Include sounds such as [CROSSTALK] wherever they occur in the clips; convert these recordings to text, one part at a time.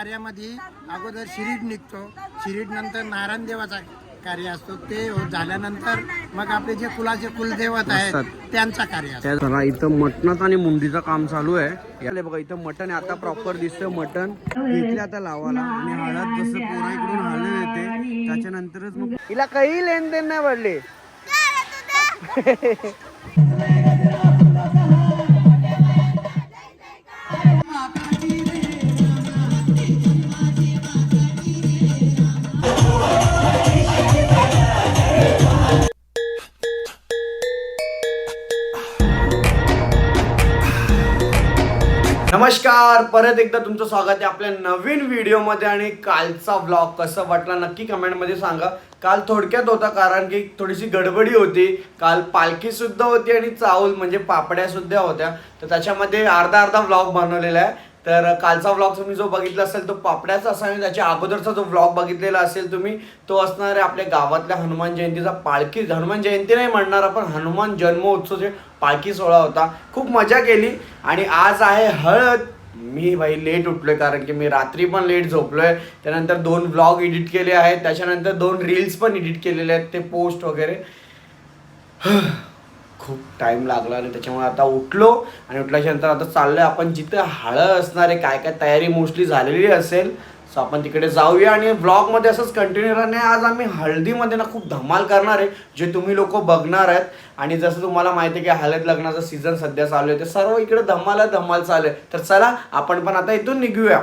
कार्यामध्ये अगोदर शिरीड निघतो. शिरीड नंतर नारायण देवाचा कार्य असतो. ते झाल्यानंतर मग आपले जे कुलाचे कुलदेवत आहेत. त्यांचा कार्य असतो. त्या जरा इथं मटणाचं आणि मुंडीचं काम चालू आहे. याले बघा इथं मटण आहे. आता प्रॉपर दिसतं मटण. घेतले आता लावाला आणि हळद जसं पोरा इकडून हळद येते. त्याच्यानंतरच मग हिला काही लेन देन नाही पडले [LAUGHS] नमस्कार परत एकदा तुमचं स्वागत आहे आपल्या नवीन व्हिडिओमध्ये आणि कालचा व्लॉग कसं वाटला नक्की कमेंटमध्ये सांगा. काल थोडक्यात होता कारण की थोडीशी गडबडी होती. काल पालखीसुद्धा होती आणि चावल म्हणजे पापड्या सुद्धा होत्या. तर त्याच्यामध्ये अर्धा अर्धा व्लॉग बनवलेला आहे. तर कालचा व्लॉग तुम्ही जो बघितला असेल तो पापड्याचा असा आणि त्याच्या अगोदरचा जो व्लॉग बघितलेला असेल तुम्ही तो असणार आहे आपल्या गावातल्या हनुमान जयंतीचा. पालखी हनुमान जयंती नाही म्हणणार आपण हनुमान जन्मोत्सव जे पालखी सोहळा होता. खूप मजा केली आणि आज आहे हळद. मी भाई लेट उठलोय कारण की मी रात्री पण लेट झोपलोय. त्यानंतर दोन व्लॉग एडिट केले आहेत. त्याच्यानंतर दोन रील्स पण एडिट केलेले आहेत. ते पोस्ट वगैरे. [SIGHS] खूप टाईम लागला आणि त्याच्यामुळे आता उठलो आणि उठल्याच्या नंतर आता चाललोय. आपण जिथं हळद असणार आहे काय काय तयारी मोस्टली झालेली असेल सो आपण तिकडे जाऊया आणि ब्लॉगमध्ये असंच कंटिन्यू राहणे आज आम्ही हळदीमध्ये ना खूप धमाल करणार आहे जे तुम्ही लोक बघणार आहेत. आणि जसं तुम्हाला माहिती आहे की हळद लग्नाचं सीझन सध्या चालू आहे ते सर्व इकडे धमाल धमाल चालू आहे. तर चला आपण पण आता इथून निघूया.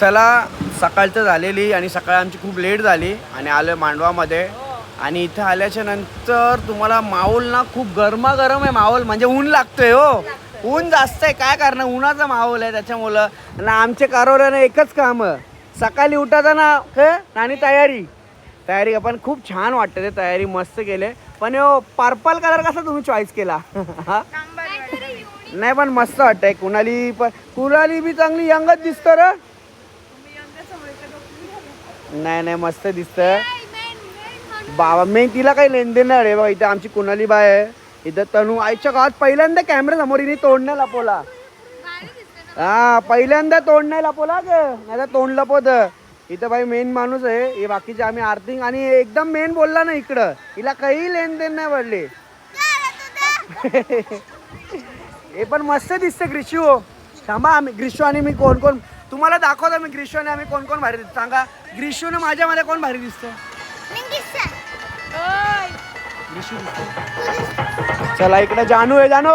चला सकाळचं झालेली आणि सकाळ आमची खूप लेट झाली आणि आलं मांडवामध्ये. आणि इथं आल्याच्यानंतर तुम्हाला माहोल ना खूप गरमागरम आहे माहोल. म्हणजे ऊन लागतोय हो. ऊन जास्त आहे. काय करणार उन्हाचा माहोल आहे त्याच्यामुळं. आणि आमच्या कारवऱ्यानं एकच काम. सकाळी उठायचं ना आणि तयारी. तयारी पण खूप छान वाटतं ते तयारी मस्त केले. पण हो पर्पल कलर कसा तुम्ही चॉईस केला? नाही पण मस्त वाटतंय. कुणाली पण कुणाली बी चांगली यंगच दिसतं रे. नाही नाही मस्त दिसतं. बाबा मी तिला काही लेनदेन नाही रे बा इथं आमची कुणाली बाय आहे. इथं तनू आईच्या गावात पहिल्यांदा कॅमेरा समोर हिने तोंड नाही लपवला. हा पहिल्यांदा तोंड नाही लपवला ग नाही तर तोंड लपवत. इथं बाई मेन माणूस आहे हे बाकीचे आम्ही आर्थिंग आणि एकदम मेन बोलला ना इकडं. हिला काही लेनदेन नाही पडले [LAUGHS] हे पण मस्त दिसतं ग्रीशू थांबा आम्ही ग्रीशू आणि मी कोण कोण तुम्हाला दाखवतो मी ग्रीशू आणि आम्ही कोण कोण भारी दिसतो सांगा ग्रीशूने माझ्यामध्ये कोण भारी दिसतं चला इकडे जानू आहे जानू.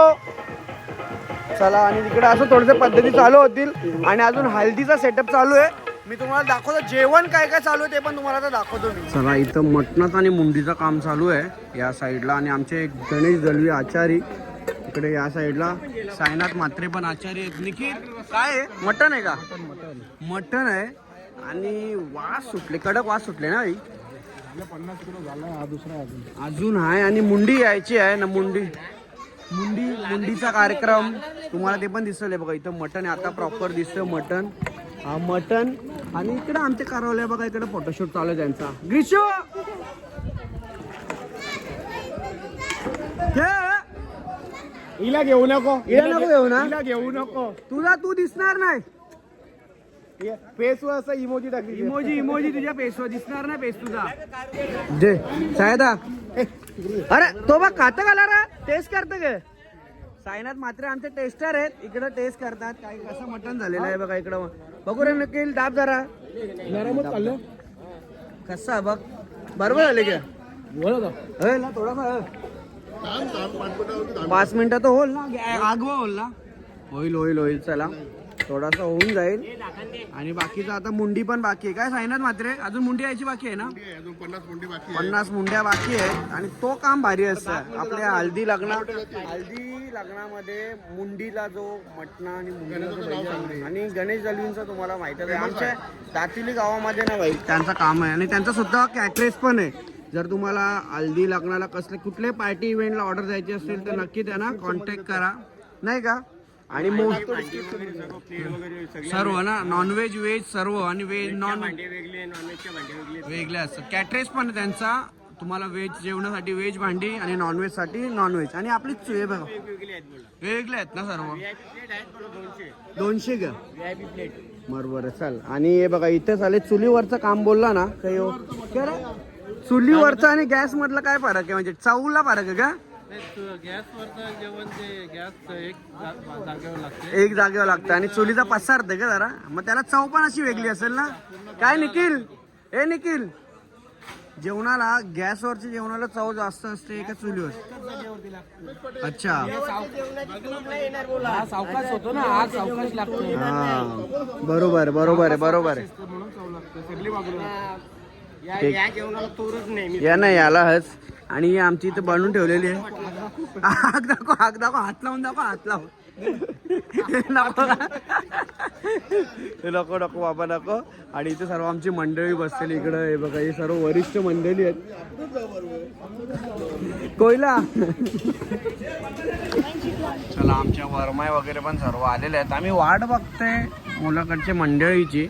चला आणि तिकडे असं थोडंसं पद्धती चालू होतील. आणि अजून हल्दीचा सेटअप चालू आहे. मी तुम्हाला दाखवतो जेवण काय काय चालू आहे ते पण तुम्हाला आता दाखवतो मी. चला इथं मटणाचं आणि मुंडीचं काम चालू आहे. या साईडला आणि आमचे एक गणेश दलवी आचारी. इकडे या साईडला सायनाथ मात्रे पण आचारी आहेत. निखिल काय आहे? मटण आहे का? मटण आहे. आणि वास सुटले कडक वास सुटले ना आई अजून. आहे आणि मुंडी यायची आहे ना मुंडी. मुंडी मुंडीचा कार्यक्रम तुम्हाला ते पण दिसतंय बघा इथं मटण आहे आता प्रॉपर दिसतं मटण. हा मटण आणि इकडं आमचे कारवले बघा इकडे फोटोशूट चालू आहे त्यांचा. ग्रीशो! हिला घेऊ नको हिला नको घेऊ ना? हिला घेऊ नको. तुला तू दिसणार नाही. फेस वर असं इमोजी टाकली इमोजी इमोजी तुझ्या पेसवर दिसणार नाही पेस तुझा. जे सायदा. अरे तो बघ खातं घाला रे. टेस्ट करतं ग. साईनाथ मात्र आमचे टेस्टर आहेत. इकडं टेस्ट करतात. काय कसं मटण झालेलं आहे बघा इकडं. बघू रे नक्की दाब जरा. नरमच चाललं कसं बघ. बरोबर झाले का ना थोडासा. पाच मिनिटं तर होईल ना. आगवा होईल ना. होईल होईल होईल. चला. थोडासा होऊन जाईल. आणि बाकीचं आता मुंडी पण बाकी आहे. काय साईनाथ मात्रे अजून मुंडी यायची बाकी आहे ना? पन्नास मुंड्या बाकी आहेत आणि तो काम भारी असतं. आपल्या हल्दी लग्न हल्दी लग्नामध्ये मुंडीला जो मटणा आणि मुंडीला. आणि गणेश दलवींचा तुम्हाला माहिती आहे. आमच्या दातिली गावामध्ये ना भाई त्यांचं काम आहे. आणि त्यांचा सुद्धा कॅटरेस पण आहे. जर तुम्हाला हल्दी लग्नाला कसले कुठले पार्टी इव्हेंटला ऑर्डर द्यायची असेल तर नक्की त्यांना कॉन्टॅक्ट करा. नाही का? आणि मो सर्व ना? नॉनव्हेज व्हेज सर्व आणि व्हेज नॉन वेगळे असतात. कॅटरेस पण त्यांचा. तुम्हाला व्हेज जेवणासाठी व्हेज भांडी आणि नॉनव्हेजसाठी नॉनव्हेज आणि आपली चुये बघा. वेगळे आहेत ना सर्व? दोनशे. का? बरोबर चल. आणि हे बघा इथे चालेल चुलीवरचं काम बोलला ना? काही हो. चुलीवरचं आणि गॅस मधलं काय फरक आहे? म्हणजे चौला फरक आहे का? गॅसवरचं जेवण ते गॅस एक जागेवर लागते. एक जागेवर लागतं आणि चुलीचा पसारते का जरा? मग त्याला चव पण अशी वेगळी असेल ना? काय निखिल? ए निखिल! जेवणाला गॅसवरच्या जेवणाला चव जास्त असते का चुलीवर? अच्छा. सावकाश होतो ना आज सावकाश लागतो. हा. बरोबर बरोबर आहे बरोबर आहे. या जेवणाला तोरच नाही या ना याला हच. आणि आमची इथं बनवून ठेवलेली आहे. हाक दाखव हाक दाखव हात लावून दाखव हात लावून. नको. नको नको बाबा नको. आणि इथे सर्व आमची मंडळी बसलेली इकडं. हे बघा हे सर्व वरिष्ठ मंडळी आहेत. कोयला. चला आमच्या वरमाय वगैरे पण सर्व आलेले आहेत. आम्ही वाट बघतोय मुलाकडच्या मंडळीची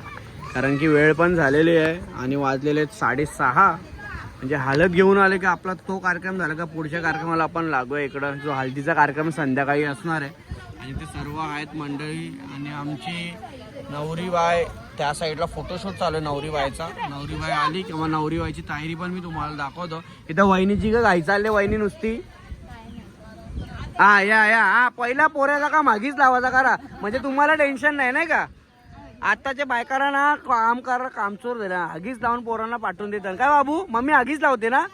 कारण की वेळ पण झालेली आहे आणि वाजलेले आहेत साडेसहा. म्हणजे हालत घेऊन आले की आपला तो कार्यक्रम झाला का पुढच्या कार्यक्रमाला आपण लागू इकडं. जो हळदीचा कार्यक्रम संध्याकाळी असणार आहे. आणि ते सर्व आहेत मंडळी आणि आमची नवरी बाय त्या साईडला फोटोशूट चालू आहे नवरी बायचा नवरी बाय आली किंवा नवरी बायची तायरी पण मी तुम्हाला दाखवतो. इथं वहिनीची का घाई चालले वहिनी नुसती. हा या या. हा पहिला पोऱ्याचा का मागीच लावायचा करा. म्हणजे तुम्हाला टेन्शन नाही नाही का? आताच्या बायकांना ना काम करा कामचोर झाला आगीच लावून पोरांना पाठवून देतात. काय बाबू? मम्मी आगीच लावते ना?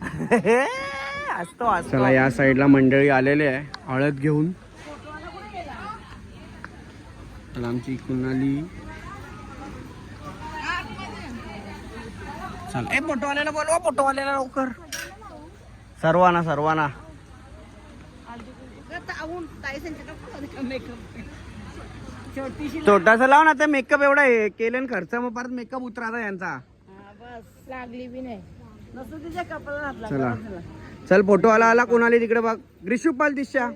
[LAUGHS] असतो असतो चला या साईडला मंडळी आलेले आहे. हळद घेऊन. आमची कुणाली चला. ए बोलवा लवकर. सर्वांना सर्वांना. छोटासा लाव ना ते मेकअप एवढा आहे. केले खर्च मग परत मेकअप उतराचा यांचा. लागली बी नाही. चला. चल फोटो आला आला कोणाला तिकडे बघ. ग्रिशू पाल दिशा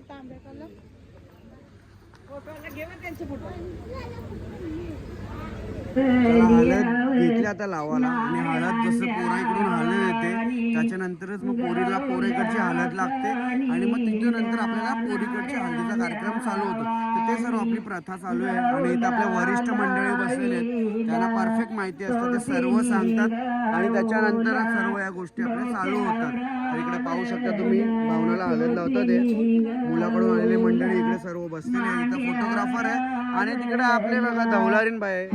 हळद घेतली आता लावाला आणि हळद जसं पोरा इकडून हळद येते त्याच्यानंतरच मग पोरीला पोरेकडची हळद लागते. आणि मग तिथून नंतर आपल्याला पोरीकडच्या हळदीचा कार्यक्रम चालू होतो. तर ते सर्व आपली प्रथा चालू आहे. आणि इथं आपल्या वरिष्ठ मंडळी बसलेले आहेत. त्यांना परफेक्ट माहिती असतं. ते सर्व सांगतात. आणि त्याच्यानंतर सर्व या गोष्टी आपल्या चालू होतात. तर इकडे पाहू शकता तुम्ही भावनाला हळद लावतात ते. मुलाकडून आलेले मंडळी इकडे सर्व बसलेले आहेत. इथं फोटोग्राफर आहे. आणि तिकडे आपले बघा धवलारीन बाय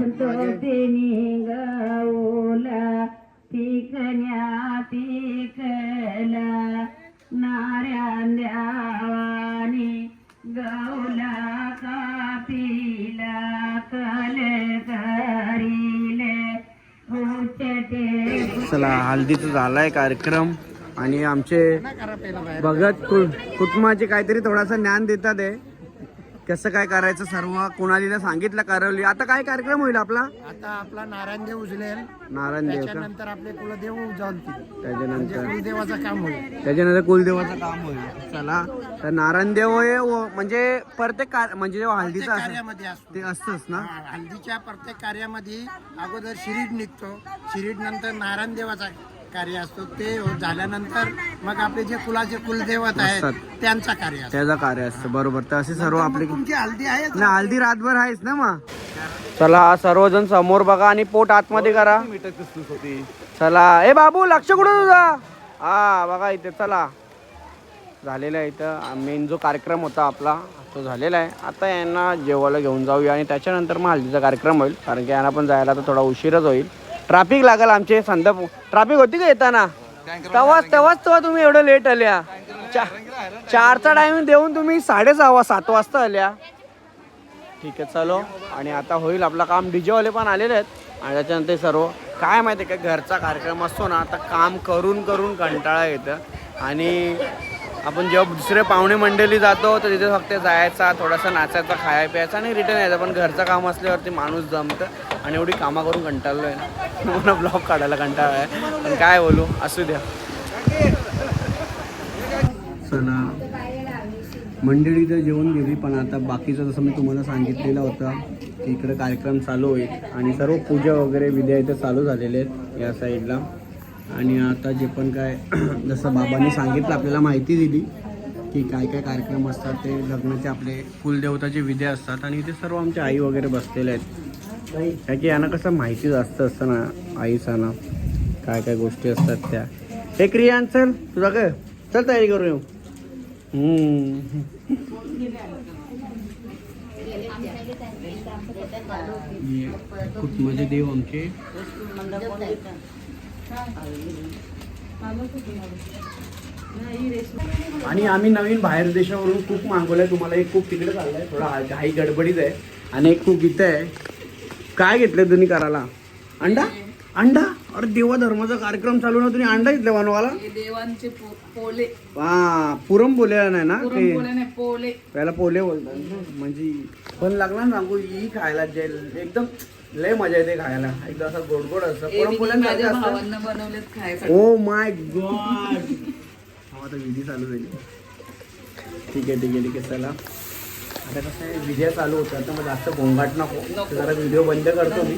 पिकण्या पिकला नाऱ्यांद्यावानी गवला कापिला कल करीले चला हल्दीचा झालाय कार्यक्रम आणि आमचे भगत कुटुंबाचे काहीतरी थोडासा ज्ञान देतात आहे कसं काय करायचं सर्व? कोणालीला सांगितलं करवली. आता काय कार्यक्रम होईल आपला? आता आपला नारायण देव उजलेल. नारायण देव का? त्याच्यानंतर आपले कुलदेव म्हणजे त्याच्यानंतर? कुलदेवाचं काम होईल. त्याच्यानंतर कुलदेवाचं काम होईल. चला. तर नारायण देव हे व- म्हणजे प्रत्येक कार- म्हणजे जेव्हा हल्दीचं कार्यामध्ये असतो. ते असतंच ना? हा, हल्दीच्या प्रत्येक कार्यामध्ये अगोदर शिरीड निघतो. शिरीड नंतर नारायण देवाचा कार्य असतो ते झाल्यानंतर मग आपले जे कुलाचे कुलदेवत आहेत असतात. त्यांचा कार्य असतो. त्याचा कार्य असतं बरोबर. तर असे सर्व आपले तुमची हल्दी आहे ना हल्दी रातभर आहेच ना मग. चला सर्वजण समोर बघा आणि पोट आतमध्ये करा. चला. ए बाबू लक्ष कुठं तुझा? हा बघा इथे चला. झालेला आहे इथं. मेन जो कार्यक्रम होता आपला तो झालेला आहे. आता यांना जेवायला घेऊन जाऊया आणि त्याच्यानंतर मग हल्दीचा कार्यक्रम होईल. कारण की यांना पण जायला तर थोडा उशीरच होईल. ट्राफिक लागेल आमचे संध्या ट्राफिक होती का येताना? तेव्हाच तेव्हाच तेव्हा तुम्ही एवढं लेट आल्या. चा- चारचा टायमिंग देऊन तुम्ही साडेसहा सात वाजता आल्या. ठीक आहे चलो. आणि आता होईल आपलं काम. डीजेवाले पण आलेले आहेत. आणि त्याच्यानंतर सर्व. काय माहिती आहे का घरचा कार्यक्रम असतो ना आता काम करून करून कंटाळा येतं. आणि आपण जेव्हा दुसरे पाहुणे मंडळी जातो तर तिथे फक्त जायचा थोडासा नाचायचा खाया प्यायचा आणि रिटर्न यायचा. पण घरचं काम असल्यावरती माणूस जमतं आणि एवढी कामं करून कंटाळलो आहे ना. [LAUGHS] मला ब्लॉग काढायला कंटाळा आहे. पण काय बोलू असू द्या. चला. मंडळी तर जेवून गेली पण आता बाकीचं जसं मी तुम्हाला सांगितलेलं होतं की इकडे कार्यक्रम चालू होईल आणि सर्व पूजा वगैरे विद्या इथे चालू झालेले आहेत या साईडला आणि आता जे पण काय [CLEARS THROAT] जसं बाबांनी सांगितलं आपल्याला माहिती दिली की काय काय कार्यक्रम असतात ते लग्नाचे आपले कुलदेवताचे विधी असतात आणि इथे सर्व आमच्या आई वगैरे बसलेले आहेत. काय की यांना कसं माहिती जास्त असतं ना आईचा ना काय काय गोष्टी असतात त्या. हे क्रियान चल तुझा काय चल तयारी करू येऊ. खूप मजे देव आमचे. आणि आम्ही नवीन बाहेर देशावरून खूप मागवलंय. तुम्हाला एक खूप तिकडे चाललंय. थोडा घाई गडबडीत आहे. आणि एक खूप इथं आहे. काय घेतलं तुम्ही करायला? अंडा? अंडा? अरे देवा धर्माचा कार्यक्रम चालू ना तुम्ही. अंडा घेतलं बनवाला हे देवांचे पोले. हा पुरम बोलायला नाही ना? ते पोले त्याला पोले. बोलतात. म्हणजे पण लागला ना सांगू ही खायला जे एकदम लय मजा येते खायला. एकदम असं गोड गोड असतं ओ माय गॉड आता विधी चालू झाली. ठीक आहे ठीक आहे ठीक आहे चला. आता कसं आहे विद्या चालू होतात तर मग जास्त गोंगाट नको. तर जरा व्हिडिओ बंद करतो मी.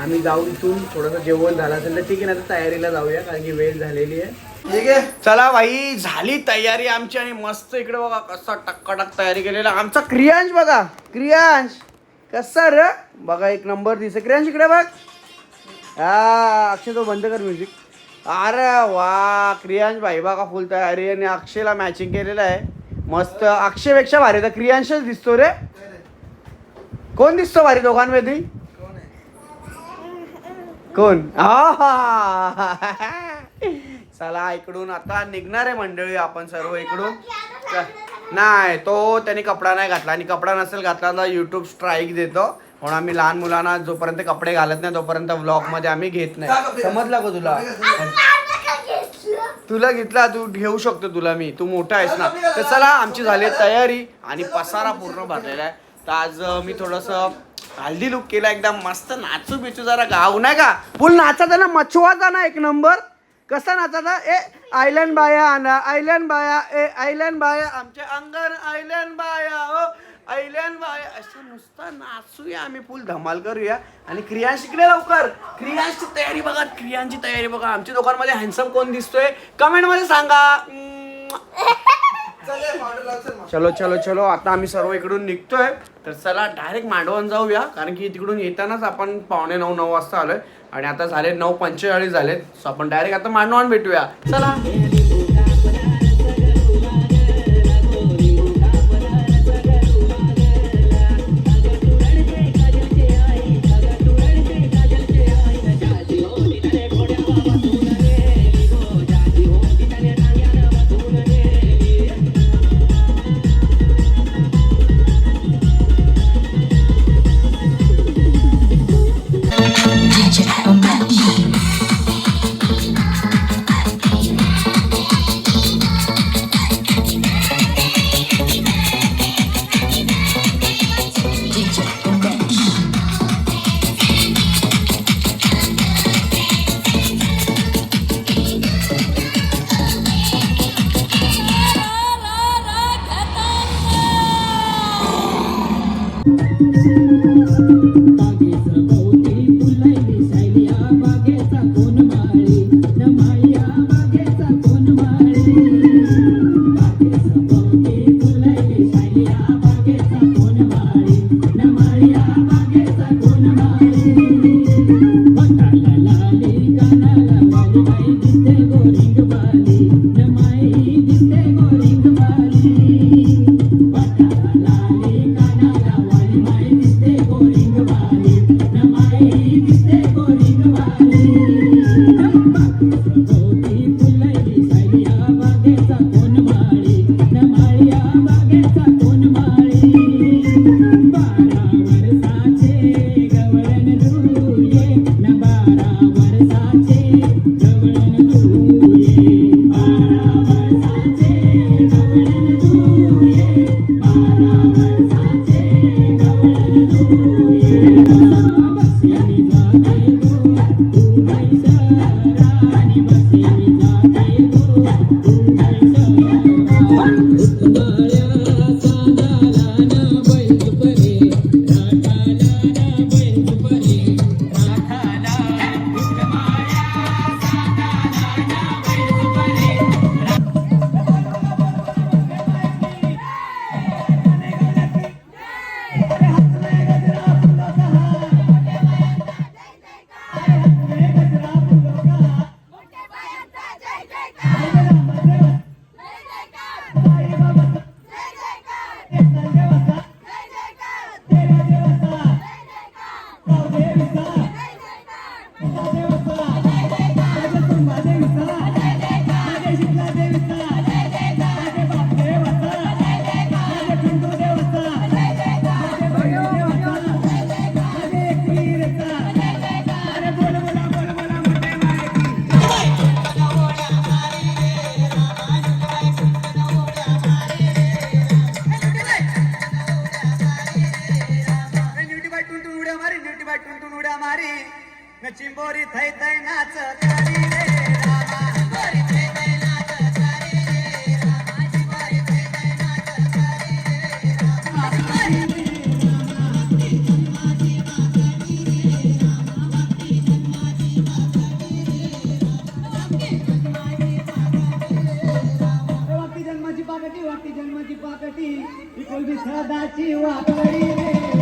आम्ही जाऊ इथून थोडंसं जेवण झालं असेल तर ठीक आहे ना आता तयारीला जाऊया कारण की वेळ झालेली आहे. ठीक आहे. चला भाई झाली तयारी आमची आणि मस्त इकडे बघा कसा टक्काटक तयारी केलेला. आमचा क्रियांश बघा. क्रियांश! कसा रे? बघा एक नंबर दिसत क्रियांश इकडे बघ. हा अक्षय तो बंद कर म्युझिक. अरे वा क्रियांश भाई बघा फुल तयारी आणि अक्षयला मॅचिंग केलेलं आहे. मस्त. अक्षयपेक्षा भारी. तर क्रियांशच दिसतो रे. कोण दिसतो भारी दोघांमध्ये? कोण? चला इकडून आता निघणार आहे मंडळी आपण सर्व इकडून. नाही तो त्यांनी कपडा नाही घातला. आणि कपडा नसेल घातला तर युट्यूब स्ट्राईक देतो. म्हणून आम्ही लहान मुलांना जोपर्यंत कपडे घालत नाही तोपर्यंत व्लॉगमध्ये आम्ही घेत नाही. समजला का तुला? तुला घेतला तू घेऊ शकतो तुला मी. तू मोठा आहेस ना. तर चला आमची झाली तयारी आणि पसारा पूर्ण भरलेला आहे. तर आज मी थोडस हल्दी लुक केला एकदम मस्त नाचू बिचू जरा गाऊ नाही का? फुल नाचायचा ना मच्छवाचा ना एक नंबर कसा नाचायचा ए आयलंड बाया आणा आयलंड बाया ए आयलंड बाया आमचे अंगण आयलंड बाया हो. ओ आयलंड बाया असं नुसतं नाचूया आम्ही फुल धमाल करूया. आणि क्रियां शिकले लवकर. क्रियांशची तयारी बघा क्रियांची तयारी बघा. आमच्या दोघांमध्ये हँडसम कोण दिसतोय? कमेंटमध्ये सांगा. चलो चलो चलो. आता आम्ही सर्व इकडून निघतोय. तर चला डायरेक्ट मांडवण जाऊया. कारण की तिकडून येतानाच आपण पावणे नऊ नऊ वाजता आलोय. आणि आता झाले नऊ पंचेचाळीस झालेत. सो आपण डायरेक्ट आता मांडवान भेटूया. चला. वाटी जन्माची पाकटी वाटी जन्माची पाकटी. ही कोणती सदाची वाकडी रे.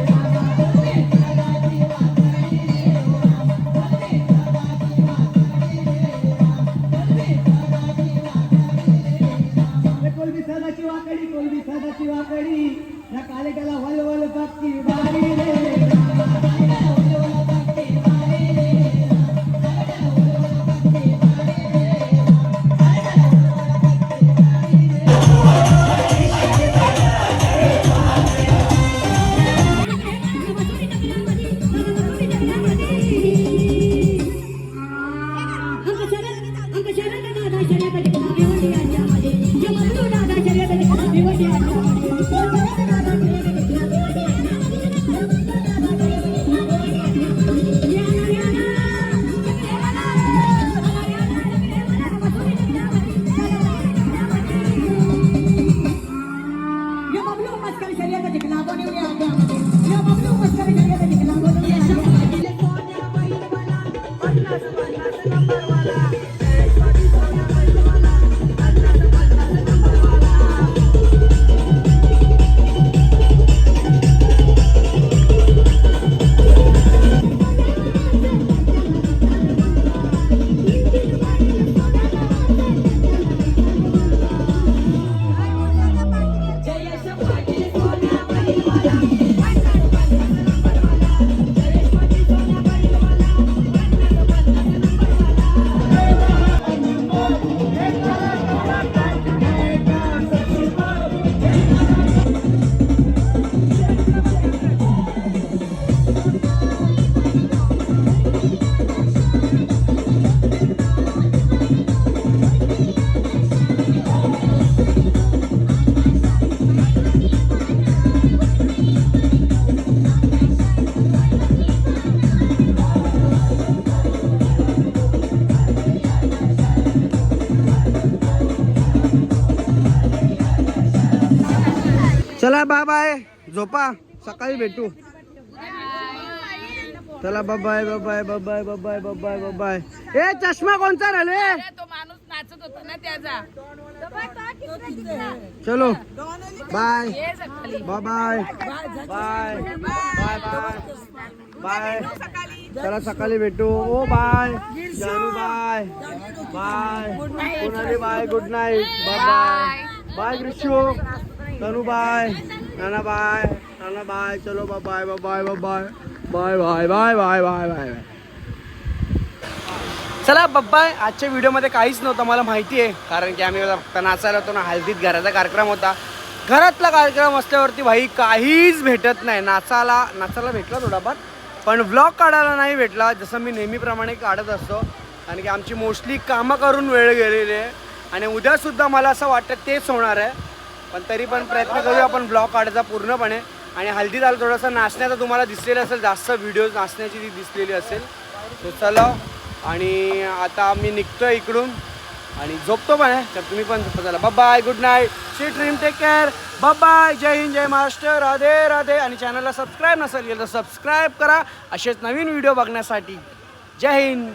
बाय झोपा सकाळी भेटू. चला बाबाय बाबाय बाबाय बाबाय बाबाय बाबाय ए चष्मा कोणता राहिले? चलो. Bye bye bye bye bye चला सकाळी भेटू. ओ बाय जानू bye bye bye good night bye bye bye Krishna Tanu bye नाना बाय नाना बाय चलो bye bye bye bye bye bye bye bye bye bye. Bye चला बब्बाय आजच्या व्हिडिओमध्ये काहीच नव्हतं मला माहिती आहे. कारण की आम्ही फक्त नाचायला होतो ना हल्दीत घराचा कार्यक्रम होता. घरातला कार्यक्रम असल्यावरती भाई काहीच भेटत नाही. नाचायला नाचायला भेटला थोडाफार पण व्लॉग काढायला नाही भेटला. जसं मी नेहमीप्रमाणे काढत असतो. कारण की आमची मोस्टली कामं करून वेळ गेलेली आहे. आणि उद्यासुद्धा मला असं वाटतं तेच होणार आहे. पण तरी पण प्रयत्न करूया आपण ब्लॉग काढायचा पूर्णपणे. आणि हल्दी झालं थोडंसं नाचण्याचं तुम्हाला दिसलेलं असेल जास्त व्हिडिओ नाचण्याची ती दिसलेली असेल तो चला. आणि आता मी निघतोय इकडून. आणि झोपतो पण आहे तर तुम्ही पण झोपतो चला. Bye good night sweet dream take care bye जय हिंद जय महाराष्ट्र. राधे राधे. आणि चॅनलला सबस्क्राईब नसेल गेलं तर सबस्क्राईब करा. असेच नवीन व्हिडिओ बघण्यासाठी. जय हिंद.